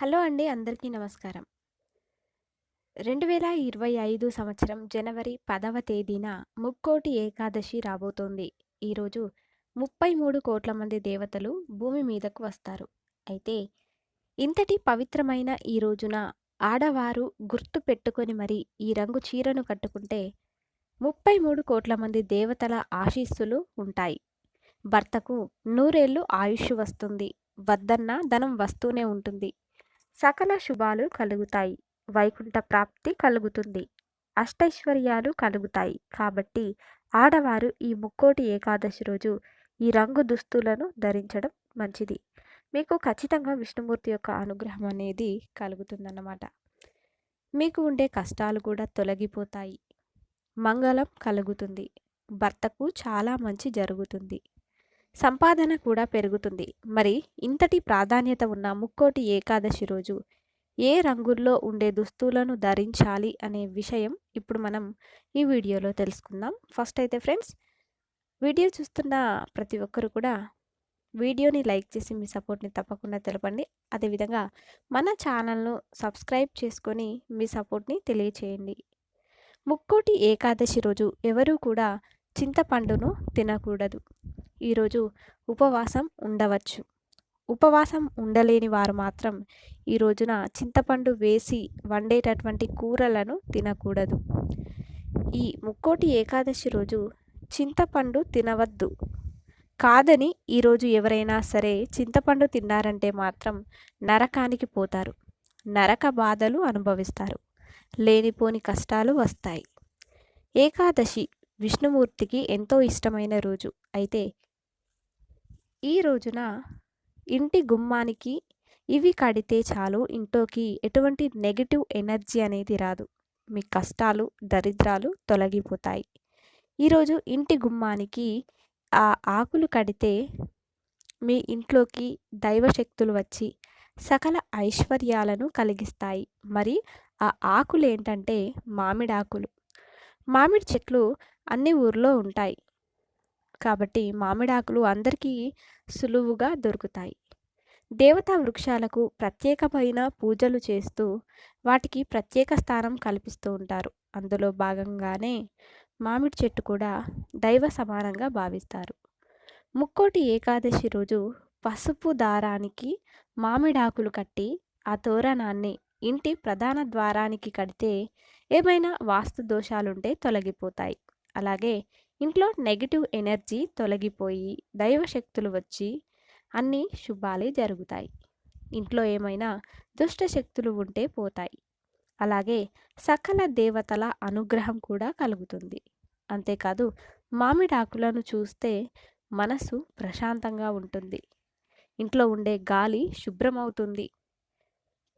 Hello అండి అందరికీ నమస్కారం. 2025 సంవత్సరం జనవరి పదవ తేదీన ముక్కోటి ఏకాదశి రాబోతోంది. ఈరోజు 33 కోట్ల మంది దేవతలు భూమి మీదకు వస్తారు. అయితే ఇంతటి పవిత్రమైన ఈ రోజున ఆడవారు గుర్తు పెట్టుకొని మరి ఈ రంగు చీరను కట్టుకుంటే 33 కోట్ల మంది దేవతల ఆశీస్సులు ఉంటాయి. భర్తకు నూరేళ్ళు ఆయుష్ వస్తుంది. వద్దన్నా ధనం వస్తూనే ఉంటుంది. సకల శుభాలు కలుగుతాయి. వైకుంఠ ప్రాప్తి కలుగుతుంది. అష్టైశ్వర్యాలు కలుగుతాయి. కాబట్టి ఆడవారు ఈ ముక్కోటి ఏకాదశి రోజు ఈ రంగు దుస్తులను ధరించడం మంచిది. మీకు ఖచ్చితంగా విష్ణుమూర్తి యొక్క అనుగ్రహం అనేది కలుగుతుందన్నమాట. మీకు ఉండే కష్టాలు కూడా తొలగిపోతాయి. మంగళం కలుగుతుంది. భర్తకు చాలా మంచి జరుగుతుంది. సంపాదన కూడా పెరుగుతుంది. మరి ఇంతటి ప్రాధాన్యత ఉన్న ముక్కోటి ఏకాదశి రోజు ఏ రంగుల్లో ఉండే దుస్తులను ధరించాలి అనే విషయం ఇప్పుడు మనం ఈ వీడియోలో తెలుసుకుందాం. ఫస్ట్ అయితే ఫ్రెండ్స్ వీడియో చూస్తున్న ప్రతి ఒక్కరు కూడా వీడియోని లైక్ చేసి మీ సపోర్ట్‌ని తప్పకుండా తెలపండి. అదేవిధంగా మన ఛానల్‌ను సబ్స్క్రైబ్ చేసుకొని మీ సపోర్ట్‌ని తెలియచేయండి. ముక్కోటి ఏకాదశి రోజు ఎవరూ కూడా చింతపండును తినకూడదు. ఈరోజు ఉపవాసం ఉండవచ్చు. ఉపవాసం ఉండలేని వారు మాత్రం ఈ రోజున చింతపండు వేసి వండేటటువంటి కూరలను తినకూడదు. ఈ ముక్కోటి ఏకాదశి రోజు చింతపండు తినవద్దు. కాదని ఈరోజు ఎవరైనా సరే చింతపండు తిన్నారంటే మాత్రం నరకానికి పోతారు. నరక బాధలు అనుభవిస్తారు. లేనిపోని కష్టాలు వస్తాయి. ఏకాదశి విష్ణుమూర్తికి ఎంతో ఇష్టమైన రోజు. అయితే ఈ రోజున ఇంటి గుమ్మానికి ఇవి కడితే చాలు ఇంట్లోకి ఎటువంటి నెగిటివ్ ఎనర్జీ అనేది రాదు. మీ కష్టాలు, దరిద్రాలు తొలగిపోతాయి. ఈరోజు ఇంటి గుమ్మానికి ఆ ఆకులు కడితే మీ ఇంట్లోకి దైవశక్తులు వచ్చి సకల ఐశ్వర్యాలను కలిగిస్తాయి. మరి ఆ ఆకులు ఏంటంటే మామిడాకులు. మామిడి చెట్లు అన్ని ఊర్లో ఉంటాయి. కాబట్టి మామిడాకులు అందరికీ సులువుగా దొరుకుతాయి. దేవతా వృక్షాలకు ప్రత్యేకమైన పూజలు చేస్తూ వాటికి ప్రత్యేక స్థానం కల్పిస్తూ ఉంటారు. అందులో భాగంగానే మామిడి చెట్టు కూడా దైవ సమానంగా భావిస్తారు. ముక్కోటి ఏకాదశి రోజు పసుపు దారానికి మామిడాకులు కట్టి ఆ తోరణాన్ని ఇంటి ప్రధాన ద్వారానికి కడితే ఏమైనా వాస్తు దోషాలుంటే తొలగిపోతాయి. అలాగే ఇంట్లో నెగిటివ్ ఎనర్జీ తొలగిపోయి దైవశక్తులు వచ్చి అన్ని శుభాలే జరుగుతాయి. ఇంట్లో ఏమైనా దుష్ట శక్తులు ఉంటే పోతాయి. అలాగే సకల దేవతల అనుగ్రహం కూడా కలుగుతుంది. అంతేకాదు మామిడాకులను చూస్తే మనసు ప్రశాంతంగా ఉంటుంది. ఇంట్లో ఉండే గాలి శుభ్రమవుతుంది.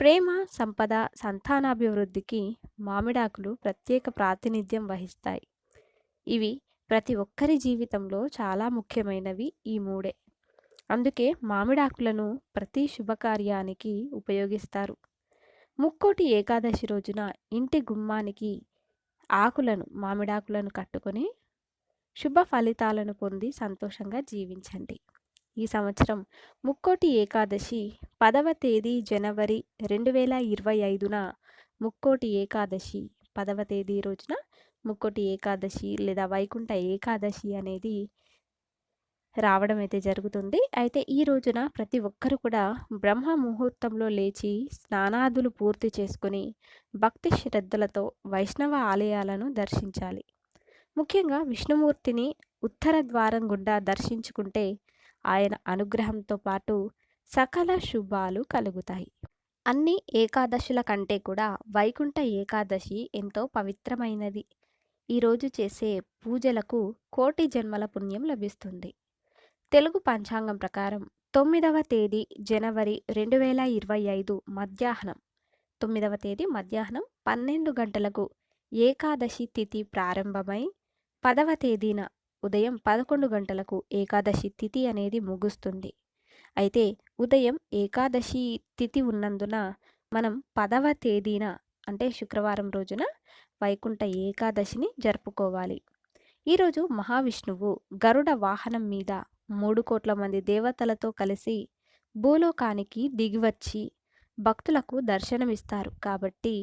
ప్రేమ, సంపద, సంతానాభివృద్ధికి మామిడాకులు ప్రత్యేక ప్రాతినిధ్యం వహిస్తాయి. ఇవి ప్రతి ఒక్కరి జీవితంలో చాలా ముఖ్యమైనవి ఈ మూడే. అందుకే మామిడాకులను ప్రతి శుభకార్యానికి ఉపయోగిస్తారు. ముక్కోటి ఏకాదశి రోజున ఇంటి గుమ్మానికి ఆకులను మామిడాకులను కట్టుకొని శుభ ఫలితాలను పొంది సంతోషంగా జీవించండి. ఈ సంవత్సరం ముక్కోటి ఏకాదశి పదవ తేదీ జనవరి 2025న ముక్కోటి ఏకాదశి పదవ తేదీ రోజున ముక్కోటి ఏకాదశి లేదా వైకుంఠ ఏకాదశి అనేది రావడం అయితే జరుగుతుంది. అయితే ఈ రోజున ప్రతి ఒక్కరు కూడా బ్రహ్మ ముహూర్తంలో లేచి స్నానాదులు పూర్తి చేసుకొని భక్తి శ్రద్ధలతో వైష్ణవ ఆలయాలను దర్శించాలి. ముఖ్యంగా విష్ణుమూర్తిని ఉత్తర ద్వారం గుండా దర్శించుకుంటే ఆయన అనుగ్రహంతో పాటు సకల శుభాలు కలుగుతాయి. అన్ని ఏకాదశుల కంటే కూడా వైకుంఠ ఏకాదశి ఎంతో పవిత్రమైనది. ఈరోజు చేసే పూజలకు కోటి జన్మల పుణ్యం లభిస్తుంది. తెలుగు పంచాంగం ప్రకారం తొమ్మిదవ తేదీ జనవరి 2025 మధ్యాహ్నం తొమ్మిదవ తేదీ మధ్యాహ్నం 12 గంటలకు ఏకాదశి తిథి ప్రారంభమై పదవ తేదీన ఉదయం 11 గంటలకు ఏకాదశి తిథి అనేది ముగుస్తుంది. అయితే ఉదయం ఏకాదశి తిథి ఉన్నందున మనం పదవ తేదీన అంటే శుక్రవారం రోజున వైకుంఠ ఏకాదశిని జరుపుకోవాలి. ఈరోజు మహావిష్ణువు గరుడ వాహనం మీద మూడు కోట్ల మంది దేవతలతో కలిసి భూలోకానికి దిగివచ్చి భక్తులకు దర్శనమిస్తారు కాబట్టి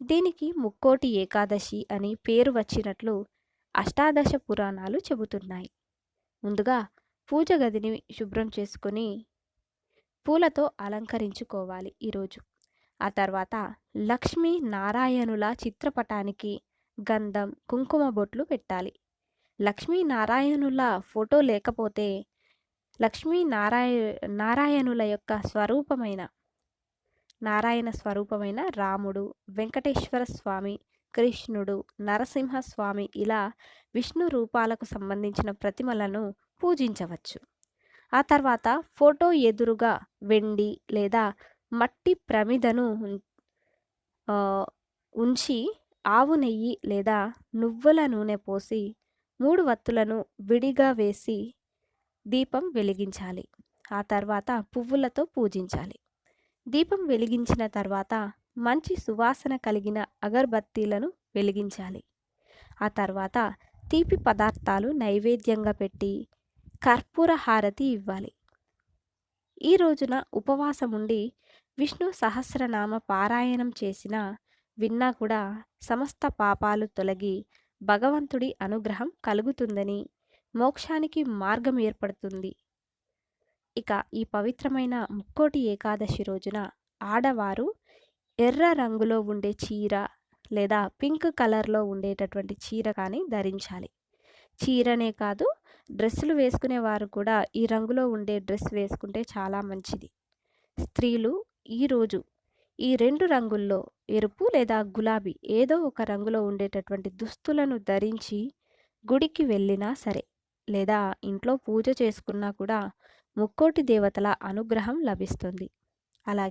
దీనికి ముక్కోటి ఏకాదశి అని పేరు వచ్చినట్లు అష్టాదశ పురాణాలు చెబుతున్నాయి ముందుగా పూజ గదిని శుభ్రం చేసుకొని పూలతో అలంకరించుకోవాలి ఈరోజు ఆ తర్వాత లక్ష్మీ నారాయణుల చిత్రపటానికి గంధం కుంకుమ బొట్లు పెట్టాలి. లక్ష్మీ నారాయణుల ఫోటో లేకపోతే లక్ష్మీ నారాయ నారాయణుల యొక్క స్వరూపమైన నారాయణ స్వరూపమైన రాముడు వెంకటేశ్వర స్వామి కృష్ణుడు నరసింహస్వామి ఇలా విష్ణు రూపాలకు సంబంధించిన ప్రతిమలను పూజించవచ్చు. ఆ తర్వాత ఫోటో ఎదురుగా వెండి లేదా మట్టి ప్రమిదను ఉంచి ఆవు నెయ్యి లేదా నువ్వుల నూనె పోసి మూడు వత్తులను విడిగా వేసి దీపం వెలిగించాలి. ఆ తర్వాత పువ్వులతో పూజించాలి. దీపం వెలిగించిన తర్వాత మంచి సువాసన కలిగిన అగర్బత్తీలను వెలిగించాలి. ఆ తర్వాత తీపి పదార్థాలు నైవేద్యంగా పెట్టి కర్పూర హారతి ఇవ్వాలి. ఈ రోజున ఉపవాసం ఉండి విష్ణు సహస్రనామ పారాయణం చేసిన విన్నా కూడా సమస్త పాపాలు తొలగి భగవంతుడి అనుగ్రహం కలుగుతుందని మోక్షానికి మార్గం ఏర్పడుతుంది. ఇక ఈ పవిత్రమైన ముక్కోటి ఏకాదశి రోజున ఆడవారు ఎర్ర రంగులో ఉండే చీర లేదా పింక్ కలర్లో ఉండేటటువంటి చీర కానీ ధరించాలి. చీరనే కాదు డ్రెస్సులు వేసుకునేవారు కూడా ఈ రంగులో ఉండే డ్రెస్ వేసుకుంటే చాలా మంచిది. స్త్రీలు ఈరోజు ఈ రెండు రంగుల్లో ఎరుపు లేదా గులాబీ ఏదో ఒక రంగులో ఉండేటటువంటి దుస్తులను ధరించి గుడికి వెళ్ళినా సరే లేదా ఇంట్లో పూజ చేసుకున్నా కూడా ముక్కోటి దేవతల అనుగ్రహం లభిస్తుంది. అలాగే